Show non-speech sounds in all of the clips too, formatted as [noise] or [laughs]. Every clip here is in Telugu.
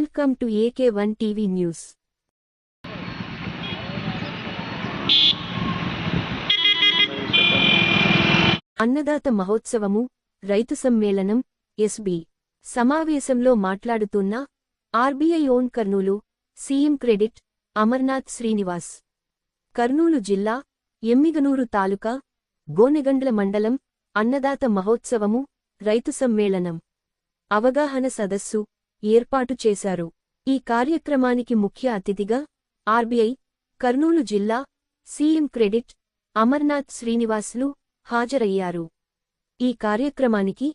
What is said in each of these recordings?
Welcome to AK one TV news అన్నదాత మహోత్సవము రైతు సమ్మేళనం ఎస్బి సమావేశంలో మాట్లాడుతున్న RBI own Kurnool CM credit Amarnath Srinivas. Kurnool జిల్లా ఎమ్మిగనూరు తాలూకా గోనెగండ్ల మండలం అన్నదాత మహోత్సవము రైతు సమ్మేళనం. అవగాహన సదస్సు ఏర్పాటు చేశారు. ఈ కార్యక్రమానికి ముఖ్య అతిథిగా ఆర్బీఐ కర్నూలు జిల్లా సీఎం క్రెడిట్ అమర్నాథ్ శ్రీనివాసులు హాజరయ్యారు. ఈ కార్యక్రమానికి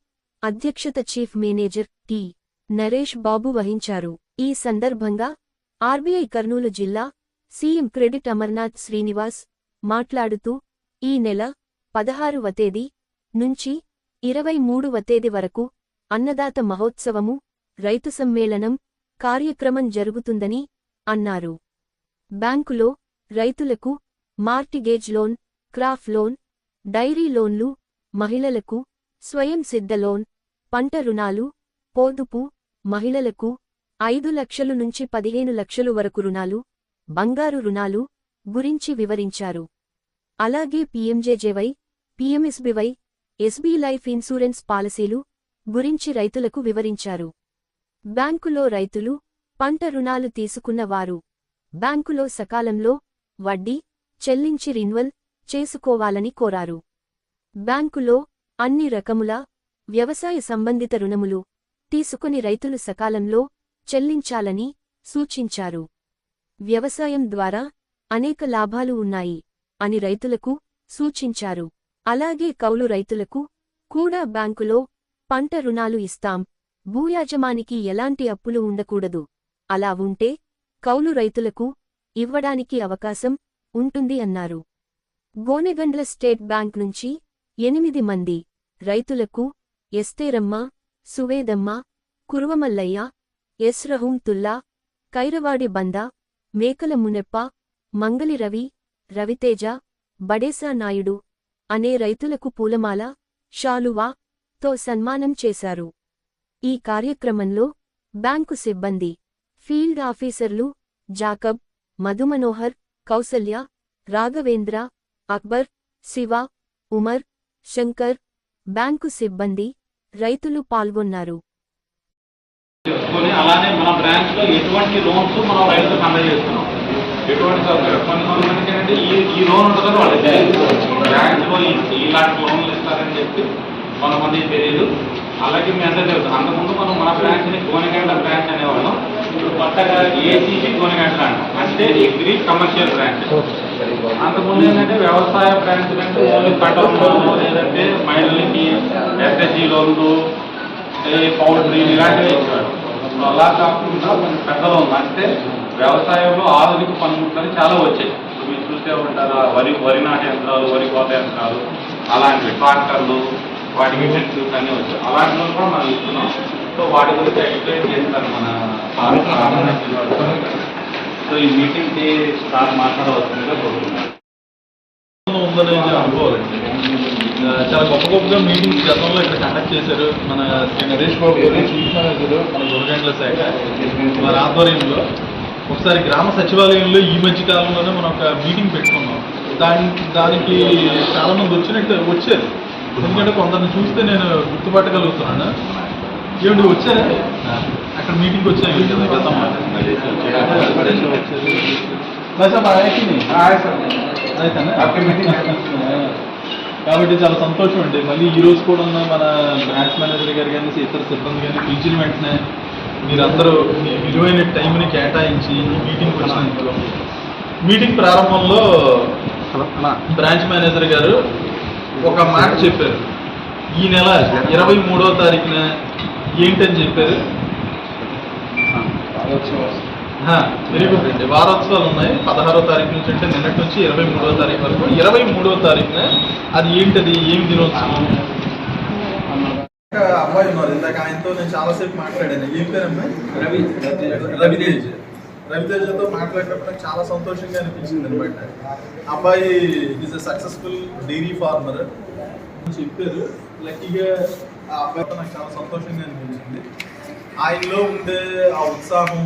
అధ్యక్షత chief manager T. Naresh Babu వహించారు. ఈ సందర్భంగా ఆర్బీఐ కర్నూలు జిల్లా సీఎం క్రెడిట్ అమర్నాథ్ శ్రీనివాస్ మాట్లాడుతూ ఈ నెల పదహారువ తేదీ నుంచి ఇరవై మూడువ తేదీ వరకు అన్నదాత మహోత్సవము రైతు సమ్మేళనం కార్యక్రమం జరుగుతుందని అన్నారు. బ్యాంకులో రైతులకు mortgage loan crop loan dairy లోన్లు మహిళలకు స్వయం సిద్ధ లోన్ పంట రుణాలు పొదుపు మహిళలకు ఐదు లక్షలు నుంచి పదిహేను లక్షలు వరకు రుణాలు బంగారు రుణాలు గురించి వివరించారు. అలాగే PMJJY PMSBY SB life insurance పాలసీలు గురించి రైతులకు వివరించారు. బ్యాంకులో రైతులు పంట రుణాలు తీసుకున్న వారు. బ్యాంకులో సకాలంలో వడ్డీ చెల్లించి రిన్వల్ చేసుకోవాలని కోరారు. బ్యాంకులో అన్ని రకముల వ్యవసాయ సంబంధిత రుణములు తీసుకుని రైతులు సకాలంలో చెల్లించాలని సూచించారు. వ్యవసాయం ద్వారా అనేక లాభాలు ఉన్నాయి అని రైతులకు సూచించారు. అలాగే కౌలు రైతులకు కూడా బ్యాంకులో పంట రుణాలు ఇస్తాం భూయాజమానికి ఎలాంటి అప్పులు ఉండకూడదు. అలా ఉంటే కౌలు రైతులకు ఇవ్వడానికి అవకాశం ఉంటుంది అన్నారు. గోనెగండ్ల స్టేట్ బ్యాంక్ నుంచి ఎనిమిది మంది రైతులకు ఎస్తేరమ్మ సువేదమ్మ కురువమల్లయ్య ఎస్ రహూంతుల్లా కైరవాడి బంద మేకల మునెప్ప మంగలి రవి రవితేజ బడేసా నాయుడు అనే రైతులకు పూలమాల షాలువా తో సన్మానం చేశారు. ఈ కార్యక్రమంలో బ్యాంకు సిబ్బంది ఫీల్డ్ ఆఫీసర్లు జాకబ్ మధుమనోహర్ కౌసల్య రాఘవేంద్ర అక్బర్ శివ ఉమర్ శంకర్ బ్యాంకు సిబ్బంది రైతులు పాల్గొన్నారు. అలానే మన ఎటువంటి లోన్స్ మనం రైతులకు అందజేస్తున్నాం. ఎటువంటి కొన్ని కొంతమందికి ఏంటంటే ఈ ఈ లోన్ ఉంటుందని ఇలాంటి లోన్లు ఇస్తారని చెప్పి కొంతమందికి తెలియదు. అలాగే మీ అందరూ తెలుసు. అంతకుముందు మనం మన బ్రాంచ్ని ని బ్రాంచ్ అనేవాళ్ళం. ఇప్పుడు కొత్తగా ఏసీసీ గోనెగంట అంటాం అంటే అగ్రి కమర్షియల్ బ్రాంచ్ అంతకుముందు ఏంటంటే వ్యవసాయ బ్రాంచ్ అంటే ఓన్లీ పంట లోన్లు లేదంటే మహిళలకి ఎస్ఎస్జి లోన్లు ఏ పౌల్ట్రీ ఇలాంటివి ఇచ్చారు ఇప్పుడు అలా కాకుండా కొంచెం పెద్దలో ఉంది. అంటే వ్యవసాయంలో ఆధునిక పనిముట్లు చాలా వచ్చాయి. ఇప్పుడు మీరు చూసే ఉంటారు వరి వరి నాటే యంత్రాలు వరి కోత యంత్రాలు అలాంటివి ట్రాక్టర్లు వాటి మిషన్స్ అన్నీ వచ్చాయి అలాంటివి కూడా మనం ఇస్తున్నాం. సో వాటి గురించి ఎక్స్ప్లెయిన్ చేస్తారు మన సో ఈ మీటింగ్కి స్టార్ మాట్లాడవలసిందిగా కోరుతున్నాను ఉందని అనుకోవాలండి. చాలా గొప్ప గొప్పగా మీటింగ్స్ గతంలో ఇక్కడ కండక్ట్ చేశారు. మన శ్రీ నరేష్ బాబు గారు చీఫ్ మేనేజర్ మన గురగండ్ల శాఖ వారి ఆధ్వర్యంలో. ఒకసారి గ్రామ సచివాలయంలో ఈ మధ్య కాలంలోనే మనం ఒక మీటింగ్ పెట్టుకున్నాం. దాని దానికి చాలా మంది వచ్చినట్టు వచ్చారు. ఎందుకంటే కొందరిని చూస్తే నేను గుర్తుపట్టగలుగుతున్నాను. ఏమిటి వచ్చారా? అక్కడ మీటింగ్ [laughs] వచ్చాను? కాబట్టి చాలా సంతోషం అండి. మళ్ళీ ఈ రోజు కూడా ఉన్న మన బ్రాంచ్ మేనేజర్ గారు కానీ ఇతర సిబ్బంది కానీ పిలిచిన వెంటనే మీరందరూ మీ విలువైన టైంని కేటాయించి ఈ మీటింగ్ వచ్చినందుకు. మీటింగ్ ప్రారంభంలో బ్రాంచ్ మేనేజర్ గారు ఒక మాట చెప్పారు. ఈ నెల ఇరవై మూడవ తారీఖున ఏంటని చెప్పారు? వెరీ గుడ్ అండి. వారోత్సవాలు ఉన్నాయి. పదహారో తారీఖు నుంచి అంటే నిన్నటి నుంచి ఇరవై మూడో తారీఖు వరకు. ఇరవై మూడో తారీఖున అది ఏంటది? ఏమి దినోత్సవం? అబ్బాయి ఉన్నారు. ఇందాక ఆయనతో నేను చాలాసేపు మాట్లాడాను. ఏం పేరమ్మా రవి. రవితేజ్. రవితేజతో మాట్లాడినప్పుడు నాకు చాలా సంతోషంగా అనిపించింది అనమాట అబ్బాయి is a successful dairy farmer చెప్పారు. లక్కీగా ఆ అబ్బాయితో నాకు చాలా సంతోషంగా అనిపించింది. ఆయనలో ఉండే ఆ ఉత్సాహం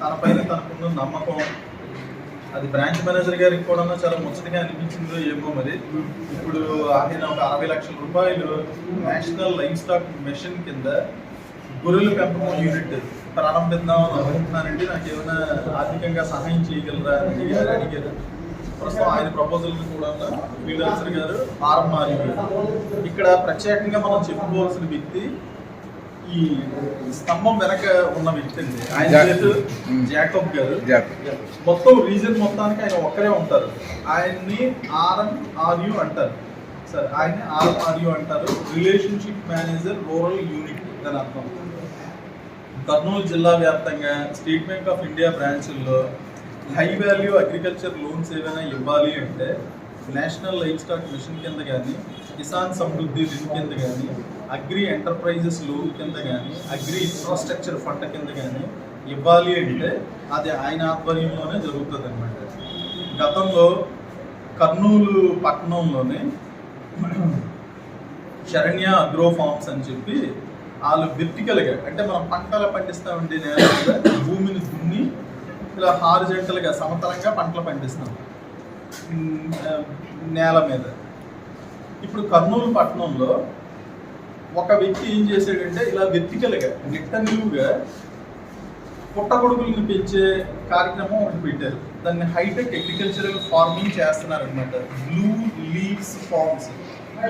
తన పైన తనకున్న నమ్మకం అది బ్రాంచ్ మేనేజర్ గారికి కూడా చాలా ముచ్చటగా అనిపించిందో ఏమో మరి. ఇప్పుడు ఆయన ఒక అరవై లక్షల రూపాయలు నేషనల్ లైఫ్ స్టాక్ మిషన్ కింద గొర్రెల పెంపకం యూనిట్ ప్రారంభిద్దాం అని అనుకుంటున్నానండి. నాకు ఏమైనా ఆర్థికంగా సహాయం చేయగలరా అని అడిగారు ప్రస్తుతం ఆయన ప్రపోజల్ కూడా ఆఫీసర్ గారు ఆర్ఎంఆర్ ఇక్కడ ప్రత్యేకంగా మనం చెప్పుకోవాల్సిన వ్యక్తి ఈ స్తంభం వెనక ఉన్న వ్యక్తి అండి. ఆయన పేరు జాకబ్ గారు. మొత్తం రీజన్ మొత్తానికి ఆయన ఒక్కరే ఉంటారు. ఆయన్ని ఆర్ఎంఆర్యు అంటారు. సార్ ఆయన ఆర్ఎంఆర్యు అంటారు. రిలేషన్షిప్ మేనేజర్ రూరల్ యూనిట్ అని అర్థం. కర్నూలు జిల్లా వ్యాప్తంగా స్టేట్ బ్యాంక్ ఆఫ్ ఇండియా బ్రాంచుల్లో హై వాల్యూ అగ్రికల్చర్ లోన్స్ ఏమైనా ఇవ్వాలి అంటే నేషనల్ లైఫ్ స్టాక్ మిషన్ కింద కానీ కిసాన్ సమృద్ధి రిన్ కింద కానీ అగ్రి ఎంటర్ప్రైజెస్ లోన్ కింద కానీ అగ్రి ఇన్ఫ్రాస్ట్రక్చర్ ఫండ్ కింద కానీ ఇవ్వాలి అంటే అది ఆయన ఆధ్వర్యంలోనే జరుగుతుంది అనమాట గతంలో కర్నూలు పట్టణంలోనే శరణ్య అగ్రో ఫార్మ్స్ అని చెప్పి వాళ్ళు వెర్టికల్గా అంటే మనం పంటలు పండిస్తామండి నేల మీద భూమిని దున్ని ఇలా హారిజెంటల్గా సమతలంగా పంటలు పండిస్తాం. నేల మీద. ఇప్పుడు కర్నూలు పట్టణంలో ఒక వ్యక్తి ఏం చేశాడంటే ఇలా వెర్టికల్గా నిట్టనిలువుగా పుట్టగొడుగులను పెంచే కార్యక్రమం ఒకటి పెట్టారు. దాన్ని హైటెక్ అగ్రికల్చరల్ ఫార్మింగ్ చేస్తున్నారు అనమాట బ్లూ లీవ్స్ ఫార్మ్స్.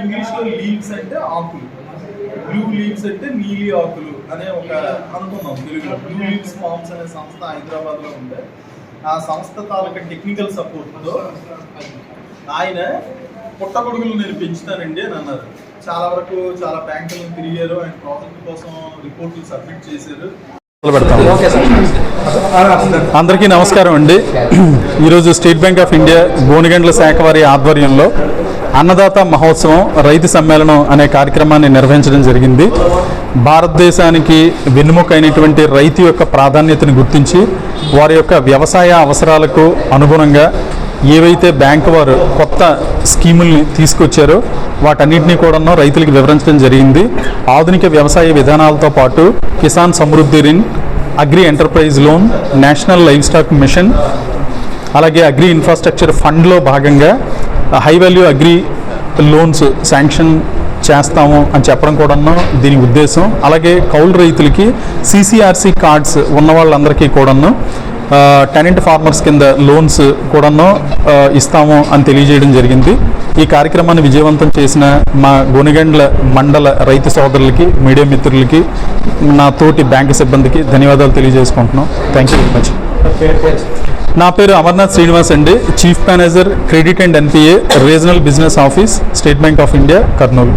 ఇంగ్లీష్లో లీవ్స్ అంటే ఆకులు. బ్లూ లీవ్స్ అంటే నీలి ఆకులు అనే ఒక అనుకున్నాం తెలుగులో. బ్లూ లీవ్స్ ఫార్మ్స్ అనే సంస్థ హైదరాబాద్లో ఉండే. ఆ సంస్థ తాలూకా టెక్నికల్ సపోర్ట్తో ఆయన పుట్టగొడుగులు నేను పెంచుతానండి అని అన్నారు. చాలా వరకు చాలా బ్యాంకులను తిరిగారు. ఆయన ప్రాజెక్ట్ కోసం రిపోర్ట్లు సబ్మిట్ చేశారు. అందరికీ నమస్కారం అండి. ఈరోజు state bank of India Gonegandla శాఖ వారి ఆధ్వర్యంలో అన్నదాత మహోత్సవం రైతు సమ్మేళనం అనే కార్యక్రమాన్ని నిర్వహించడం జరిగింది. భారతదేశానికి వెన్నుముక అయినటువంటి రైతు యొక్క ప్రాధాన్యతను గుర్తించి వారి యొక్క వ్యవసాయ అవసరాలకు అనుగుణంగా ఏవైతే బ్యాంకు వారు కొత్త స్కీముల్ని తీసుకొచ్చారో వాటన్నిటినీ కూడా రైతులకు వివరించడం జరిగింది. ఆధునిక వ్యవసాయ విధానాలతో పాటు Kisan Samriddhi Rin agri enterprise loan national livestock mission అలాగే అగ్రి ఇన్ఫ్రాస్ట్రక్చర్ ఫండ్లో భాగంగా high value agri loans sanction చేస్తాము అని చెప్పడం కూడా దీని ఉద్దేశం. అలాగే కౌలు రైతులకి సిసిఆర్సి కార్డ్స్ ఉన్న వాళ్ళందరికీ కూడాను టెనెంట్ ఫార్మర్స్ కింద లోన్స్ కూడాను ఇస్తాము అని తెలియజేయడం జరిగింది. ఈ కార్యక్రమాన్ని విజయవంతం చేసిన మా గోనిగండ్ల మండల రైతు సోదరులకి మీడియా మిత్రులకి నా తోటి బ్యాంకు సిబ్బందికి ధన్యవాదాలు తెలియజేసుకుంటున్నాం. థ్యాంక్ యూ వెరీ మచ్ నా పేరు అమర్నాథ్ శ్రీనివాస్ అండి. Chief manager credit and NPA regional business office state bank of India Kurnool.